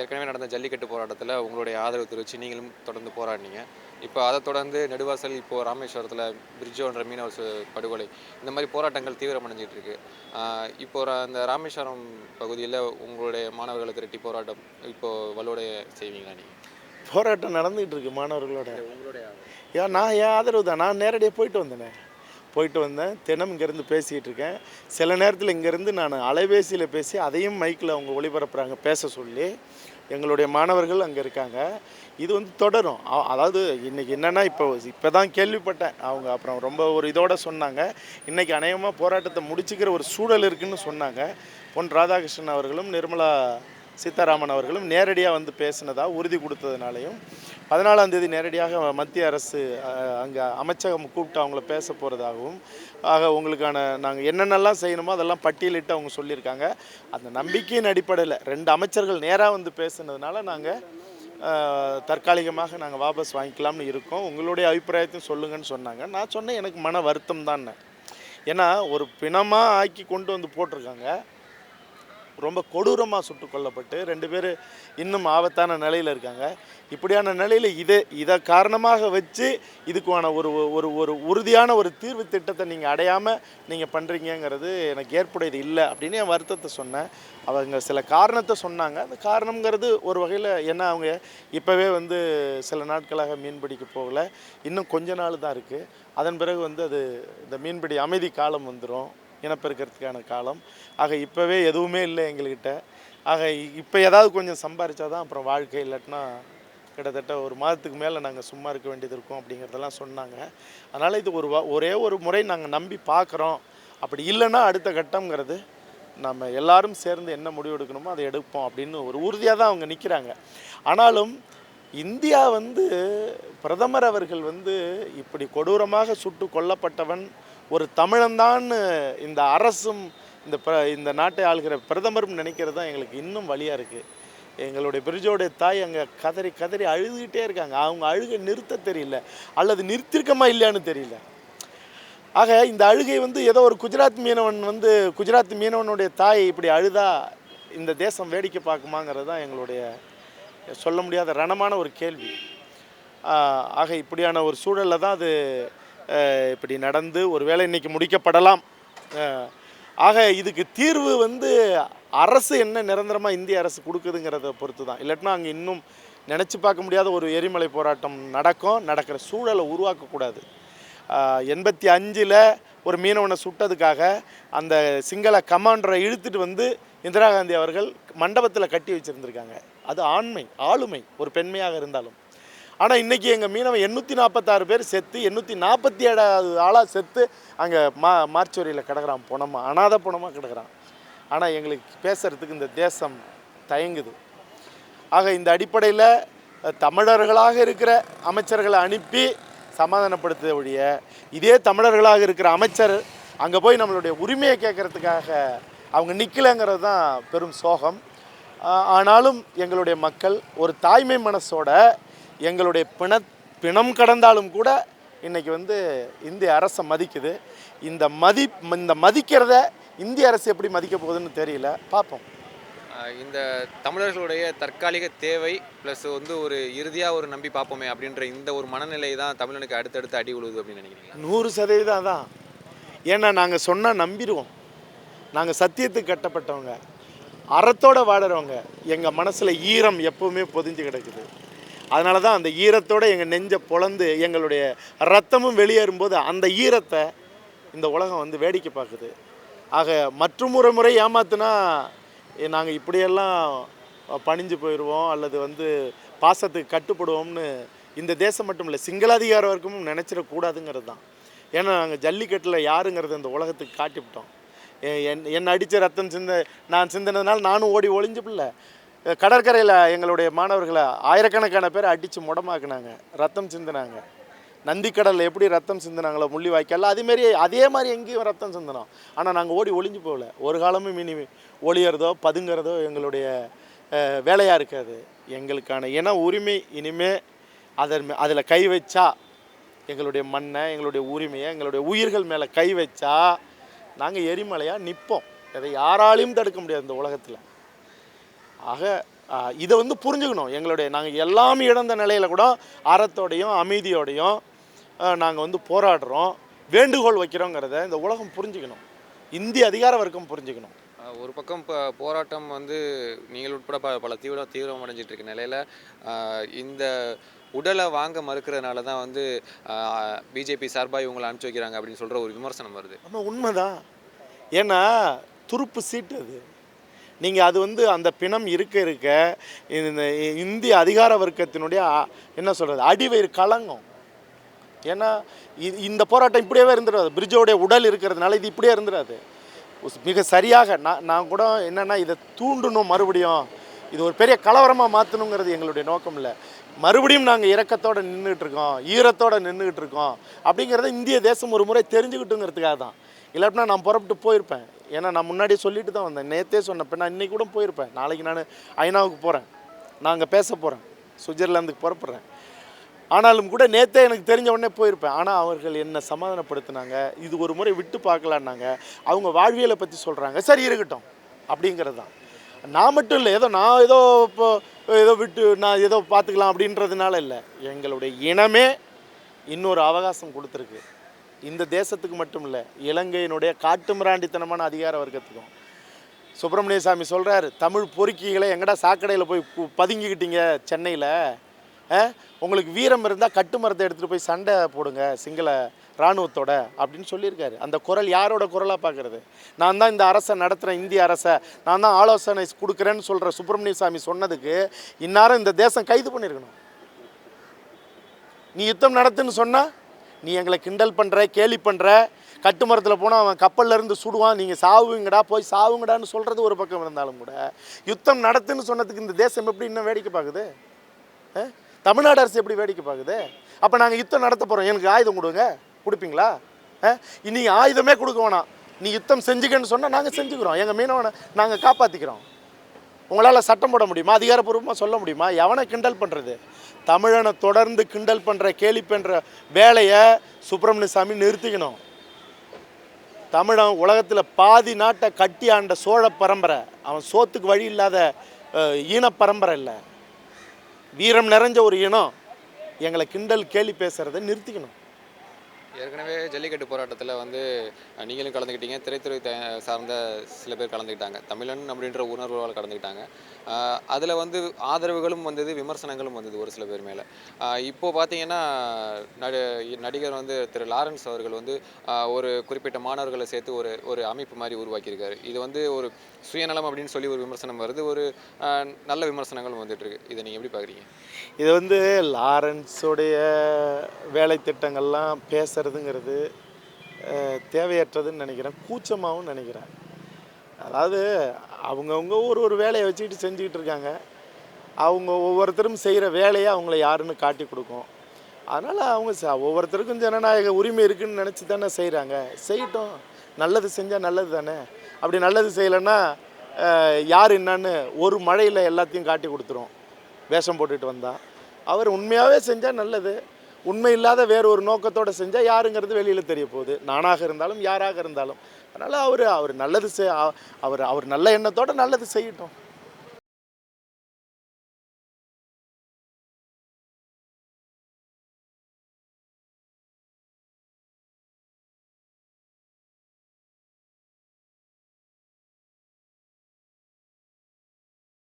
ஏற்கனவே நடந்த ஜல்லிக்கட்டு போராட்டத்தில் உங்களுடைய ஆதரவு தெரிவித்து நீங்களும் தொடர்ந்து போராடினீங்க. இப்போ அதை தொடர்ந்து நெடுவாசல் இப்போ ராமேஸ்வரத்தில் பிரிட்ஜோன்ற மீனவர் படுகொலை இந்த மாதிரி போராட்டங்கள் தீவிரமடைஞ்சிட்டு இருக்கு. இப்போ அந்த ராமேஸ்வரம் பகுதியில் உங்களுடைய மாணவர்களை திரட்டி போராட்டம் இப்போ வலுவடைய செய்வீங்களா நீங்கள் போராட்டம் நடந்துகிட்டு இருக்கு மாணவர்களோட. உங்களுடைய ஏன் நான் என் ஆதரவு தான். நான் நேரடியாக போயிட்டு வந்தேனே. போயிட்டு வந்தேன். தினம் இங்கேருந்து பேசிகிட்டு இருக்கேன். சில நேரத்தில் இங்கேருந்து நான் அலைபேசியில் பேசி அதையும் மைக்கில் அவங்க ஒளிபரப்புகிறாங்க பேச சொல்லி எங்களுடைய மாணவர்கள் அங்கே இருக்காங்க. இது வந்து தொடரும். அதாவது இன்றைக்கி என்னென்னா இப்போ இப்போ தான் கேள்விப்பட்டேன். அவங்க அப்புறம் ரொம்ப ஒரு இதோட சொன்னாங்க. இன்றைக்கி அநேகமாக போராட்டத்தை முடிச்சுக்கிற ஒரு சூழல் இருக்குன்னு சொன்னாங்க. பொன் ராதாகிருஷ்ணன் அவர்களும் நிர்மலா சீதாராமன் அவர்களும் நேரடியாக வந்து பேசினதாக உறுதி கொடுத்ததுனாலையும். பதினாலாம் தேதி நேரடியாக மத்திய அரசு அங்கே அமைச்சகம் கூப்பிட்டு அவங்கள பேச போகிறதாகவும் ஆக உங்களுக்கான நாங்கள் என்னென்னலாம் செய்யணுமோ அதெல்லாம் பட்டியலிட்டு அவங்க சொல்லியிருக்காங்க. அந்த நம்பிக்கையின் அடிப்படையில் ரெண்டு அமைச்சர்கள் நேராக வந்து பேசுனதுனால நாங்கள் தற்காலிகமாக நாங்கள் வாபஸ் வாங்கிக்கலாம்னு இருக்கோம். உங்களுடைய அபிப்பிராயத்தையும் சொல்லுங்கன்னு சொன்னாங்க. நான் சொன்னேன் எனக்கு மன வருத்தம் தான் ஏன்னா ஒரு பிணமாக ஆக்கி கொண்டு வந்து போட்டிருக்காங்க. ரொம்ப கொடூரமாக சுட்டு கொல்லப்பட்டு ரெண்டு பேர் இன்னும் ஆபத்தான நிலையில் இருக்காங்க. இப்படியான நிலையில் இதை இதை காரணமாக வச்சு இதுக்கான ஒரு ஒரு ஒரு உறுதியான ஒரு தீர்வு திட்டத்தை நீங்கள் அடையாமல் நீங்கள் பண்ணுறீங்கங்கிறது எனக்கு ஏற்புடையது இல்லை அப்படின்னு என் வருத்தத்தை சொன்னேன். அவங்க சில காரணத்தை சொன்னாங்க. அந்த காரணங்கிறது ஒரு வகையில் என்ன அவங்க இப்போவே வந்து சில நாட்களாக மீன்பிடிக்க போகல. இன்னும் கொஞ்ச நாள் தான் இருக்குது அதன் பிறகு வந்து அது இந்த மீன்பிடி அமைதி காலம் வந்துடும் இனப்பெருக்கிறதுக்கான காலம். ஆக இப்போவே எதுவுமே இல்லை எங்கள்கிட்ட. ஆக இப்போ ஏதாவது கொஞ்சம் சம்பாரிச்சா தான் அப்புறம் வாழ்க்கை இல்லாட்டினா கிட்டத்தட்ட ஒரு மாதத்துக்கு மேலே நாங்கள் சும்மா இருக்க வேண்டியது இருக்கும் அப்படிங்கிறதெல்லாம் சொன்னாங்க. அதனால் இது ஒரு வா- ஒரே ஒரு முறை நாங்கள் நம்பி பார்க்குறோம் அப்படி இல்லைன்னா அடுத்த கட்டம்ங்கிறது நம்ம எல்லாரும் சேர்ந்து என்ன முடிவு எடுக்கணுமோ அதை எடுப்போம் அப்படின்னு ஒரு உறுதியாக தான் அவங்க நிற்கிறாங்க ஆனாலும் இந்தியா வந்து பிரதமர் அவர்கள் வந்து இப்படி கொடூரமாக சுட்டு கொல்லப்பட்டவன் ஒரு தமிழன்தான்னு இந்த அரசும் இந்த பிர இந்த நாட்டை ஆளுகிற பிரதமரும் நினைக்கிறது தான் எங்களுக்கு இன்னும் வழியாக இருக்குது எங்களுடைய பிரிட்ஜோடைய தாய் அங்கே கதறி கதறி அழுதுகிட்டே இருக்காங்க. அவங்க அழுகை நிறுத்த தெரியல. அல்லது நிறுத்திருக்கமா இல்லையான்னு தெரியல. ஆக இந்த அழுகை வந்து ஏதோ ஒரு குஜராத் மீனவன் வந்து குஜராத் மீனவனுடைய தாய் இப்படி அழுதா இந்த தேசம் வேடிக்கை பார்க்குமாங்கிறது தான் எங்களுடைய சொல்ல முடியாத ரணமான ஒரு கேள்வி. ஆக இப்படியான ஒரு சூழலில் தான் அது இப்படி நடந்து ஒருவேளை இன்றைக்கி முடிக்கப்படலாம். ஆக இதுக்கு தீர்வு வந்து அரசு என்ன நிரந்தரமாக இந்திய அரசு கொடுக்குதுங்கிறத பொறுத்து தான் இல்லாட்டினா அங்கே இன்னும் நினச்சி பார்க்க முடியாத ஒரு எரிமலை போராட்டம் நடக்கும் நடக்கிற சூழலை உருவாக்கக்கூடாது. எண்பத்தி அஞ்சில் ஒரு மீனவனை சுட்டதுக்காக அந்த சிங்கள கமாண்டரை இழுத்துட்டு வந்து இந்திரா காந்தி அவர்கள் மண்டபத்தில் கட்டி வச்சுருந்துருக்காங்க. அது ஆண்மை ஆளுமை ஒரு பெண்மையாக இருந்தாலும். ஆனால் இன்றைக்கி எங்கள் மீனவன் எண்ணூற்றி நாற்பத்தாறு பேர் செத்து எண்ணூற்றி நாற்பத்தி ஏழாவது ஆளாக செத்து அங்கே மா மார்ச்சுவரியில் கிடக்கிறான் புணமா அனாதை புணமாக கிடக்குறான். ஆனால் எங்களுக்கு பேசுகிறதுக்கு இந்த தேசம் தயங்குது. ஆக இந்த அடிப்படையில் தமிழர்களாக இருக்கிற அமைச்சர்களை அனுப்பி சமாதானப்படுத்த ஒழிய இதே தமிழர்களாக இருக்கிற அமைச்சர் அங்கே போய் நம்மளுடைய உரிமையை கேட்கறதுக்காக அவங்க நிற்கலைங்கிறது தான் பெரும் சோகம். ஆனாலும் எங்களுடைய மக்கள் ஒரு தாய்மை மனசோட எங்களுடைய பிண பிணம் கடந்தாலும் கூட இன்னைக்கு வந்து இந்திய அரசை மதிக்குது. இந்த மதி இந்த மதிக்கிறத இந்திய அரசு எப்படி மதிக்க போகுதுன்னு தெரியல. பார்ப்போம். இந்த தமிழர்களுடைய தற்காலிக தேவை ப்ளஸ் வந்து ஒரு இறுதியாக ஒரு நம்பி பார்ப்போமே அப்படின்ற இந்த ஒரு மனநிலை தான் தமிழனுக்கு அடுத்தடுத்து அடி உழுவுது அப்படின்னு நினைக்கிறீங்களா? நூறு சதவீதம் தான் ஏன்னா நாங்கள் சொன்னால் நம்பிடுவோம் நாங்கள் சத்தியத்துக்கு கட்டப்பட்டவங்க. அறத்தோட வாடுறவங்க எங்கள் மனசில் ஈரம் எப்பவுமே பொதிஞ்சு கிடக்குது. அதனால தான் அந்த ஈரத்தோடு எங்கள் நெஞ்சை பொழந்து எங்களுடைய ரத்தமும் வெளியேறும்போது அந்த ஈரத்தை இந்த உலகம் வந்து வேடிக்கை பார்க்குது. ஆக மற்றும் ஒரு முறை ஏமாத்துனா நாங்கள் இப்படியெல்லாம் பணிஞ்சு போயிடுவோம் அல்லது வந்து பாசத்துக்கு கட்டுப்படுவோம்னு இந்த தேசம் மட்டும் இல்லை சிங்களாதிகார வர்க்கமும் நினச்சிடக்கூடாதுங்கிறது தான். ஏன்னா நாங்கள் ஜல்லிக்கட்டில் யாருங்கிறத இந்த உலகத்துக்கு காட்டிவிட்டோம். என் என்னை அடித்த ரத்தம் சிந்த நான் சிந்தினதுனால நானும் ஓடி ஒளிஞ்சு பிள்ளை. கடற்கரையில் எங்களுடைய மாணவர்களை ஆயிரக்கணக்கான பேர் அடித்து முடமாக்குனாங்க. ரத்தம் சிந்தினாங்க. நந்திக்கடலில் எப்படி ரத்தம் சிந்தினாங்களோ முள்ளி வாய்க்கால் அதேமாரி அதே மாதிரி எங்கேயும் ரத்தம் சிந்தினோம் ஆனால் நாங்கள் ஓடி ஒளிஞ்சு போகல. ஒரு காலமும் இனி ஒளியறதோ பதுங்கிறதோ எங்களுடைய வேலையாக இருக்காது. எங்களுக்கான இன உரிமை இனிமே அதன் அதில் கை வச்சா எங்களுடைய மண்ணை எங்களுடைய உரிமையை எங்களுடைய உயிர்கள் மேலே கை வச்சா நாங்கள் எரிமலையாக நிற்போம் அதை யாராலையும் தடுக்க முடியாது இந்த உலகத்தில். ஆக இதை வந்து புரிஞ்சுக்கணும். எங்களுடைய நாங்கள் எல்லாமே இழந்த நிலையில் கூட அறத்தோடையும் அமைதியோடையும் நாங்கள் வந்து போராடுறோம். வேண்டுகோள் வைக்கிறோங்கிறத இந்த உலகம் புரிஞ்சுக்கணும். இந்திய அதிகார வர்க்கம் புரிஞ்சுக்கணும். ஒரு பக்கம் இப்போ போராட்டம் வந்து நீங்கள் உட்பட ப பல தீவிரம் தீவிரம் அடைஞ்சிட்டு இருக்க நிலையில் இந்த உடலை வாங்க மறுக்கிறதுனால தான் வந்து பிஜேபி சார்பாக இவங்களை அனுப்பிச்சி வைக்கிறாங்க அப்படின்னு சொல்கிற ஒரு விமர்சனம் வருது. ஆமாம் உண்மைதான். ஏன்னா துருப்பு சீட்டு அது. நீங்கள் அது வந்து அந்த பிணம் இருக்க இருக்க இந்த இந்திய அதிகார வர்க்கத்தினுடைய என்ன சொல்கிறது அடிவயிறு கலங்கும். ஏன்னா இது இந்த போராட்டம் இப்படியே இருந்துடாது. பிரிட்ஜோடைய உடல் இருக்கிறதுனால இது இப்படியே இருந்துடாது. மிக சரியாக நான் நான் கூட என்னென்னா இதை தூண்டணும் மறுபடியும். இது ஒரு பெரிய கலவரமாக மாற்றணுங்கிறது எங்களுடைய நோக்கம் இல்லை மறுபடியும் நாங்கள் இறக்கத்தோடு நின்றுக்கிட்டு இருக்கோம் ஈரத்தோடு நின்றுக்கிட்டு இருக்கோம் அப்படிங்கிறத இந்திய தேசம் ஒரு முறை தெரிஞ்சுக்கிட்டுங்கிறதுக்காக தான் இல்லாட்டினா நான் புறப்பட்டு போயிருப்பேன். ஏன்னா நான் முன்னாடியே சொல்லிட்டு தான் வந்தேன். நேற்றே சொன்னப்ப நான் இன்றைக்கி கூட போயிருப்பேன். நாளைக்கு நான் ஐநாவுக்கு போகிறேன் நான் அங்கே பேச போகிறேன் சுவிட்சர்லாந்துக்கு புறப்படுறேன். ஆனாலும் கூட நேற்றே எனக்கு தெரிஞ்ச உடனே போயிருப்பேன். ஆனால் அவர்கள் என்னை சமாதானப்படுத்தினாங்க. இது ஒரு முறை விட்டு பார்க்கலான்னாங்க. அவங்க வாழ்வியலை பற்றி சொல்கிறாங்க சரி இருக்கட்டும். அப்படிங்கிறது தான். நான் மட்டும் இல்லை. ஏதோ நான் ஏதோ இப்போ ஏதோ விட்டு நான் ஏதோ பார்த்துக்கலாம் அப்படின்றதுனால இல்லை. எங்களுடைய இனமே இன்னொரு அவகாசம் கொடுத்துருக்கு. இந்த தேசத்துக்கு மட்டும் இல்லை இலங்கையினுடைய காட்டுமிராண்டித்தனமான அதிகார வர்க்கத்துக்கும். சுப்பிரமணிய சாமி சொல்கிறாரு தமிழ் பொறுக்கிகளை எங்கடா சாக்கடையில் போய் பதுங்கிக்கிட்டீங்க சென்னையில்? உங்களுக்கு வீரம் இருந்தால் கட்டு மரத்தை எடுத்துகிட்டு போய் சண்டை போடுங்க சிங்கள இராணுவத்தோட அப்படின்னு சொல்லியிருக்காரு. அந்த குரல் யாரோட குரலாக பார்க்குறது நான் தான் இந்த அரசை நடத்துகிறேன் இந்திய அரசை. நான் தான் ஆலோசனை கொடுக்குறேன்னு சொல்கிற சுப்பிரமணிய சாமி சொன்னதுக்கு இந்நேரம் இந்த தேசம் கைது பண்ணியிருக்கணும் நீ யுத்தம் நடத்துன்னு சொன்னால் நீ எங்களை கிண்டல் பண்ணுற கேலி பண்ணுற கட்டுமரத்தில் போனால் அவன் கப்பலில் இருந்து சுடுவான் நீங்கள் சாவுங்கடா போய் சாவுங்கடான்னு சொல்கிறது ஒரு பக்கம் இருந்தாலும் கூட யுத்தம் நடத்துன்னு சொன்னதுக்கு இந்த தேசம் எப்படி இன்னும் வேடிக்கை பார்க்குது? தமிழ்நாடு அரசு எப்படி வேடிக்கை பார்க்குது? அப்போ நாங்கள் யுத்தம் நடத்த போகிறோம் எனக்கு ஆயுதம் கொடுங்க. கொடுப்பீங்களா? நீ ஆயுதமே கொடுக்க வேணாம். நீ யுத்தம் செஞ்சுக்கன்னு சொன்னால் நாங்கள் செஞ்சுக்கிறோம். எங்கள் மீனவனை நாங்கள் காப்பாற்றிக்கிறோம் உங்களால் சட்டம் போட முடியுமா? அதிகாரப்பூர்வமாக சொல்ல முடியுமா? எவனை கிண்டல் பண்ணுறது தமிழனை தொடர்ந்து கிண்டல் பண்ணுற கேலி பண்ணுற வேலையை சுப்பிரமணிய சாமி நிறுத்திக்கணும். தமிழன் உலகத்தில் பாதி நாட்டை கட்டி ஆண்ட சோழ பரம்பரை அவன் சோத்துக்கு வழி இல்லாத ஈன பரம்பரை இல்லை. வீரம் நிறைஞ்ச ஒரு இனம் எங்களை கிண்டல் கேலி பேசுகிறத நிறுத்திக்கணும். ஏற்கனவே ஜல்லிக்கட்டு போராட்டத்தில் வந்து நீங்களும் கலந்துக்கிட்டீங்க திரைத்துறை த- சார்ந்த சில பேர் கலந்துக்கிட்டாங்க தமிழன் அப்படின்ற உணர்வால் கலந்துக்கிட்டாங்க அதில் வந்து ஆதரவுகளும் வந்தது விமர்சனங்களும் வந்தது ஒரு சில பேர் மேலே. இப்போது பார்த்தீங்கன்னா நடி நடிகர் வந்து திரு. லாரன்ஸ் அவர்கள் வந்து ஒரு குறிப்பிட்ட மாணவர்களை சேர்த்து ஒரு ஒரு அமைப்பு மாதிரி உருவாக்கியிருக்காரு. இது வந்து ஒரு சுயநலம் அப்படின்னு சொல்லி ஒரு விமர்சனம் வருது. ஒரு நல்ல விமர்சனங்களும் வந்துட்டுருக்கு. இதை நீங்கள் எப்படி பார்க்குறீங்க இது வந்து லாரன்ஸுடைய வேலை திட்டங்கள்லாம் பேசுறதுங்கிறது அஹ், தேவையற்றதுன்னு நினைக்கிறேன். கூச்சமாகவும் நினைக்கிறேன். அதாவது அவங்கவுங்க ஒரு ஒரு வேலையை வச்சுக்கிட்டு செஞ்சுக்கிட்டு இருக்காங்க. அவங்க ஒவ்வொருத்தரும் செய்கிற வேலையை அவங்கள யாருன்னு காட்டி கொடுக்கும். அதனால் அவங்க ச- ஒவ்வொருத்தருக்கும் ஜனநாயக உரிமை இருக்குதுன்னு நினச்சி தானே செய்கிறாங்க. செய்யட்டும். நல்லது செஞ்சால் நல்லது தானே. அப்படி நல்லது செய்யலைன்னா யார் என்னன்னு ஒரு மழையில் எல்லாத்தையும் காட்டி கொடுத்துரும். வேஷம் போட்டுட்டு வந்தால் அவர் உண்மையாகவே செஞ்சால் நல்லது. உண்மை இல்லாத வேற ஒரு நோக்கத்தோடு செஞ்சால் யாருங்கிறது வெளியில் தெரிய போகுது. நானாக இருந்தாலும் யாராக இருந்தாலும். அதனால் அவர் அவர் நல்லது செய் அவர் அவர் நல்ல எண்ணத்தோடு நல்லது செய்யட்டும்.